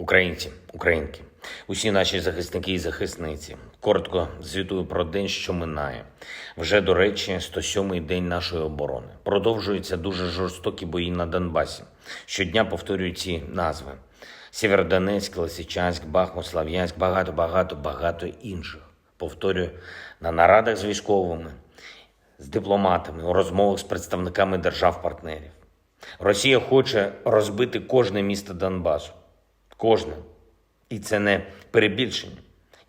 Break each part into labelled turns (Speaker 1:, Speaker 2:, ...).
Speaker 1: Українці, українки, усі наші захисники і захисниці. Коротко звітую про день, що минає. Вже до речі, 107-й день нашої оборони. Продовжуються дуже жорстокі бої на Донбасі. Щодня повторюю ці назви: Сєвєродонецьк, Лисичанськ, Бахмут, Слав'янськ, багато, багато, багато інших. Повторюю на нарадах з військовими, з дипломатами, у розмовах з представниками держав-партнерів. Росія хоче розбити кожне місто Донбасу. Кожне. І це не перебільшення,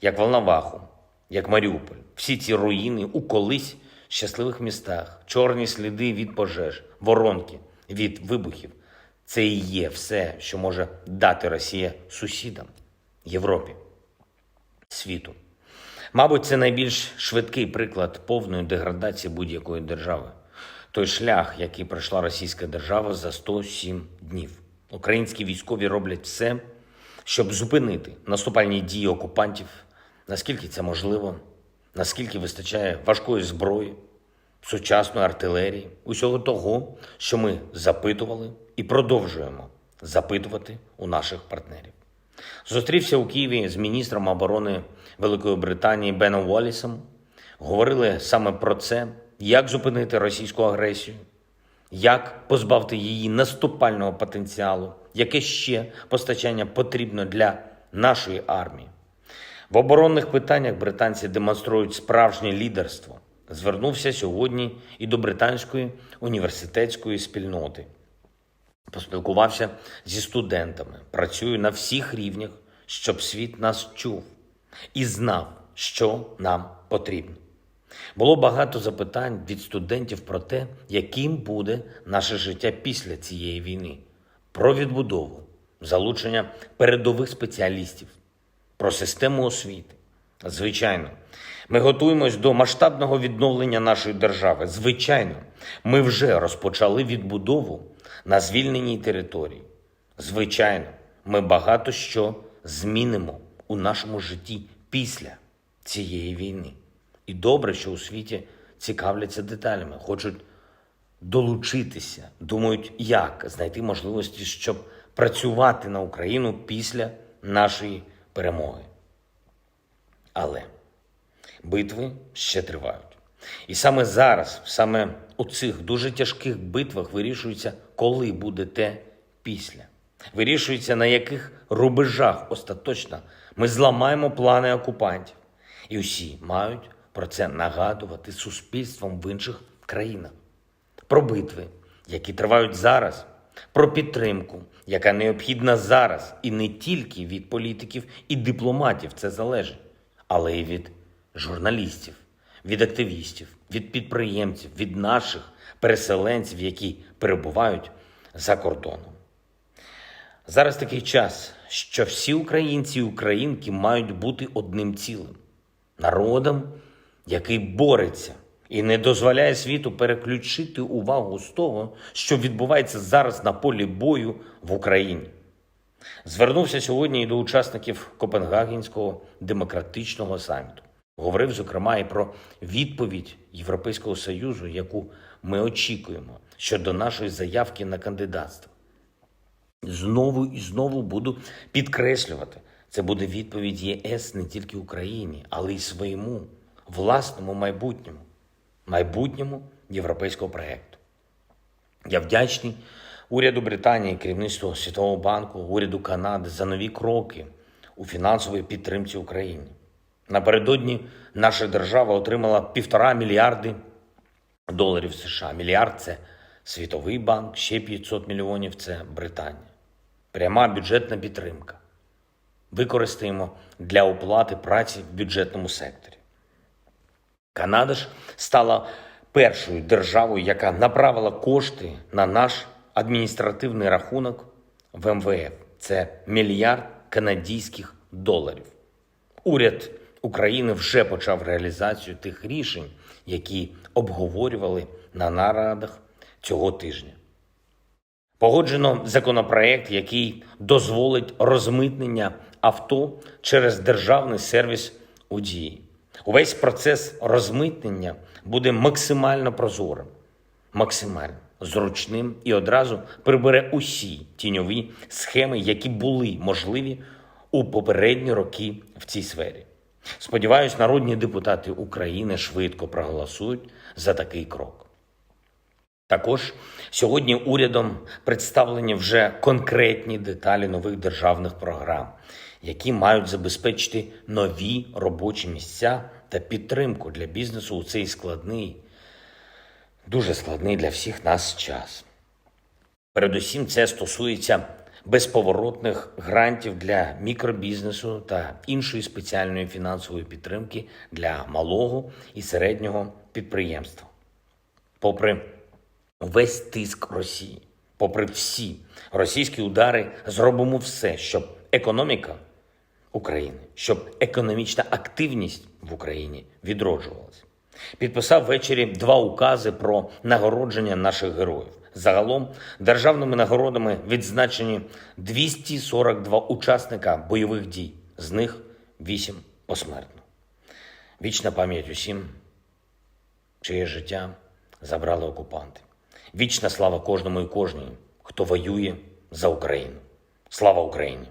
Speaker 1: як Волноваху, як Маріуполь. Всі ці руїни у колись щасливих містах, чорні сліди від пожеж, воронки від вибухів. Це і є все, що може дати Росія сусідам, Європі, світу. Мабуть, це найбільш швидкий приклад повної деградації будь-якої держави. Той шлях, який пройшла російська держава за 107 днів. Українські військові роблять все, щоб зупинити наступальні дії окупантів, наскільки це можливо, наскільки вистачає важкої зброї, сучасної артилерії, усього того, що ми запитували і продовжуємо запитувати у наших партнерів. Зустрівся у Києві з міністром оборони Великої Британії Беном Уоллісом. Говорили саме про це, як зупинити російську агресію, як позбавити її наступального потенціалу, яке ще постачання потрібно для нашої армії. В оборонних питаннях британці демонструють справжнє лідерство. Звернувся сьогодні і до британської університетської спільноти. Поспілкувався зі студентами, працюю на всіх рівнях, щоб світ нас чув і знав, що нам потрібно. Було багато запитань від студентів про те, яким буде наше життя після цієї війни, про відбудову, залучення передових спеціалістів, про систему освіти. Звичайно, ми готуємось до масштабного відновлення нашої держави. Звичайно, ми вже розпочали відбудову на звільненій території. Звичайно, ми багато що змінимо у нашому житті після цієї війни. І добре, що у світі цікавляться деталями, хочуть долучитися, думають, як знайти можливості, щоб працювати на Україну після нашої перемоги. Але битви ще тривають. І саме зараз, саме у цих дуже тяжких битвах вирішується, коли буде те після. Вирішується, на яких рубежах остаточно ми зламаємо плани окупантів. І усі мають про це нагадувати суспільством в інших країнах. Про битви, які тривають зараз, про підтримку, яка необхідна зараз, і не тільки від політиків і дипломатів це залежить, але й від журналістів, від активістів, від підприємців, від наших переселенців, які перебувають за кордоном. Зараз такий час, що всі українці і українки мають бути одним цілим народом, який бореться і не дозволяє світу переключити увагу з того, що відбувається зараз на полі бою в Україні. Звернувся сьогодні і до учасників Копенгагенського демократичного саміту. Говорив, зокрема, і про відповідь Європейського Союзу, яку ми очікуємо щодо нашої заявки на кандидатство. Знову і знову буду підкреслювати, це буде відповідь ЄС не тільки Україні, але й своєму власному майбутньому, майбутньому європейського проєкту. Я вдячний уряду Британії, керівництву Світового банку, уряду Канади за нові кроки у фінансовій підтримці України. Напередодні наша держава отримала півтора мільярди доларів США. Мільярд це Світовий банк, ще 500 мільйонів це Британія. Пряма бюджетна підтримка. Використаємо для оплати праці в бюджетному секторі. Канада ж стала першою державою, яка направила кошти на наш адміністративний рахунок в МВФ. Це мільярд канадських доларів. Уряд України вже почав реалізацію тих рішень, які обговорювали на нарадах цього тижня. Погоджено законопроект, який дозволить розмитнення авто через державний сервіс у дії. Увесь процес розмитнення буде максимально прозорим. Максимально. зручним і одразу прибере усі тіньові схеми, які були можливі у попередні роки в цій сфері. Сподіваюсь, народні депутати України швидко проголосують за такий крок. Також сьогодні урядом представлені вже конкретні деталі нових державних програм, які мають забезпечити нові робочі місця та підтримку для бізнесу у цей складний, дуже складний для всіх нас час. Передусім, це стосується безповоротних грантів для мікробізнесу та іншої спеціальної фінансової підтримки для малого і середнього підприємства. Попри весь тиск Росії, попри всі російські удари, зробимо все, щоб економіка України, щоб економічна активність в Україні відроджувалася. Підписав ввечері два укази про нагородження наших героїв. Загалом державними нагородами відзначені 242 учасника бойових дій, з них 8 посмертно. Вічна пам'ять усім, чиє життя забрали окупанти. Вічна слава кожному і кожній, хто воює за Україну. Слава Україні!